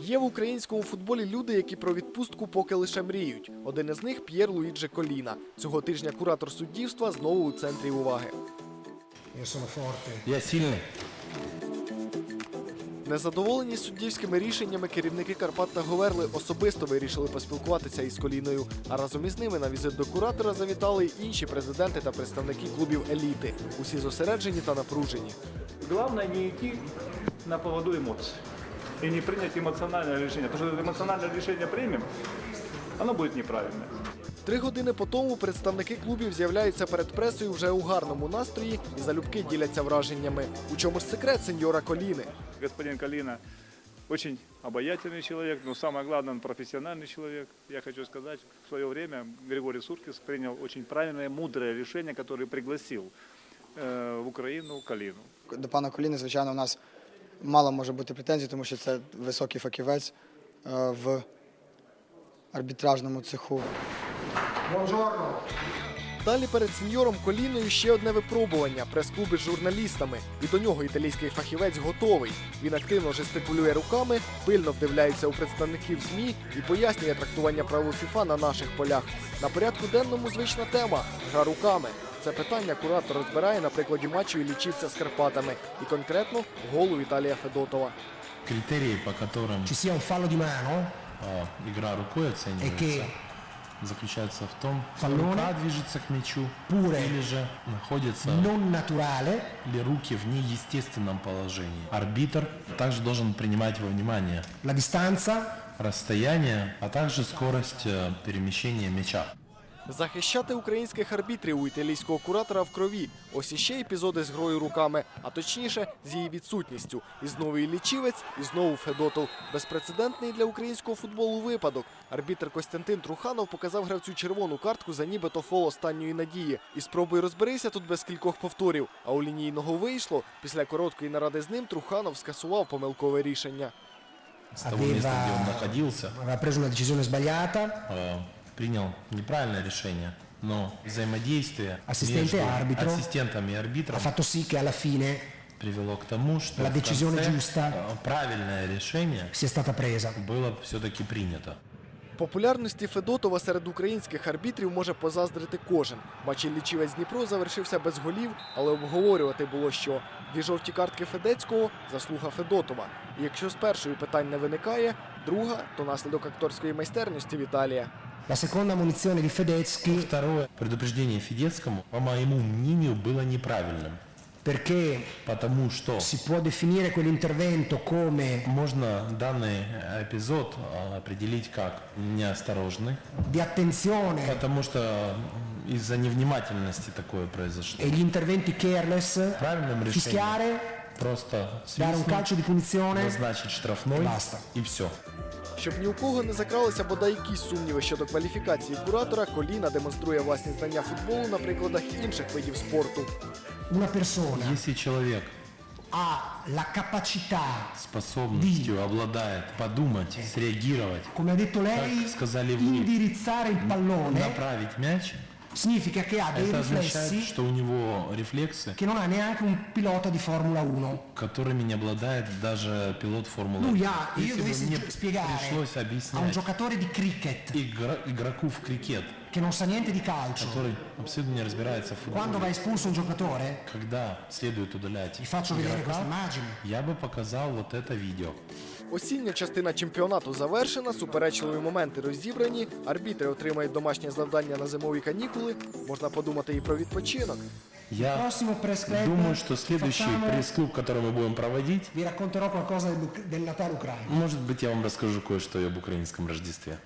Є в українському футболі люди, які про відпустку поки лише мріють. Один із них П'єр Луїджі Коліна. Цього тижня куратор суддівства знову у центрі уваги. Я сильный. Незадоволені суддівськими рішеннями керівники Карпат та Говерли особисто вирішили поспілкуватися із Коліною. А разом із ними на візит до куратора завітали й інші президенти та представники клубів еліти. Усі зосереджені та напружені. Главное не идти на поводу эмоций и не принять эмоциональное решение. Потому что эмоциональное решение примем, оно будет неправильное. Три години по тому представники клубів з'являються перед пресою вже у гарному настрої і залюбки діляться враженнями. У чому ж секрет сеньора Коліни? Господин Калина очень обаятельный человек, но самое главное, он профессиональный человек. Я хочу сказать, в свое время Григорий Суркис принял очень правильное, мудрое решение, которое пригласил э, в Украину Калину. До пана Коліни, звичайно, у нас мало може бути претензій, тому що це високий фахівець е, в арбітражному цеху. Далі перед сеньором Коліною ще одне випробування прес-клуби з журналістами. І до нього італійський фахівець готовий. Він активно жестикулює руками, пильно вдивляється у представників ЗМІ і пояснює трактування правил ФІФА на наших полях. На порядку денному звична тема гра руками. Це питання куратор розбирає на прикладі матчу і лічівця з Карпатами, і конкретно голу Віталія Федотова. Критерии, по которым Ci sia un fallo di mano а, игра рукой оценивается, e che заключается в том, что Паллоне. рука движется к мячу Пуре. или же находится non naturale или руки в неестественном положении. Арбитр также должен принимать во внимание la distanza расстояние, а также скорость э, перемещения мяча. Захищати українських арбітрів у італійського куратора в крові. Ось іще епізоди з грою руками, а точніше з її відсутністю. І знову і лічівець, і знову Федотов. Безпрецедентний для українського футболу випадок. Арбітр Костянтин Труханов показав гравцю червону картку за нібито фол останньої надії. І спробуй розберися тут без кількох повторів. А у лінійного вийшло. Після короткої наради з ним Труханов скасував помилкове рішення. С того места, где он aveva, находился, aveva preso una decisione sbagliata, э, принял неправильное решение, но взаимодействие Ассистенте между арбитро ассистентом и ha арбитром fatto sì che alla fine привело к тому, что La в decisione конце, giusta. э, правильное решение sia stata presa. было все-таки принято. Популярності Федотова серед українських арбітрів може позаздрити кожен. Матч лічівець Дніпро завершився без голів, але обговорювати було що. Дві жовті картки Федецького заслуга Федотова. І якщо з першої питань не виникає, друга то наслідок акторської майстерності Віталія. La seconda munizione di Fedeschi Второе, предупреждение Федецкому, по моему мнению, было неправильным, perché потому что si può definire quell'intervento come можно данный эпизод э, определить как неосторожный, di attenzione потому что м, из-за невнимательности такое произошло. e gli interventi careless, Правильным решением fischiare, просто dare un свистнуть, calcio di punizione назначить штрафной Баста. и все. Щоб ні у кого не закралися бодай якісь сумніви щодо кваліфікації куратора, Коліна демонструє власні знання футболу на прикладах інших видів спорту. una persona. Если человек ha la capacità, способностью обладает подумать, среагировать, come ha detto lei, Как сказали вы, indirizzare il pallone, направить мяч, significa che ha dei это означает, riflessi что у него рефлексы, che non ha neanche un pilota di Formula 1. которыми не обладает даже пилот Формулы. Lui ha, io Если бы dovessi мне gi- spiegare пришлось a un объяснять giocatore di cricket игра- игроку в крикет, che non sa niente di calcio, который абсолютно не разбирается в quando va футболе, espulso un giocatore, когда следует удалять gli faccio vedere queste игрока, immagini. я бы показал вот это видео. Осіння частина чемпіонату завершена, суперечливі моменти розібрані, арбітри отримають домашнє завдання на зимові канікули. Можна подумати і про відпочинок. Я Prossimo press club думаю, что следующий facciamo- пресс-клуб, который мы будем проводить, vi racconterò qualcosa del, del Natale ucraino. может быть, я вам расскажу кое-что и об украинском Рождестве.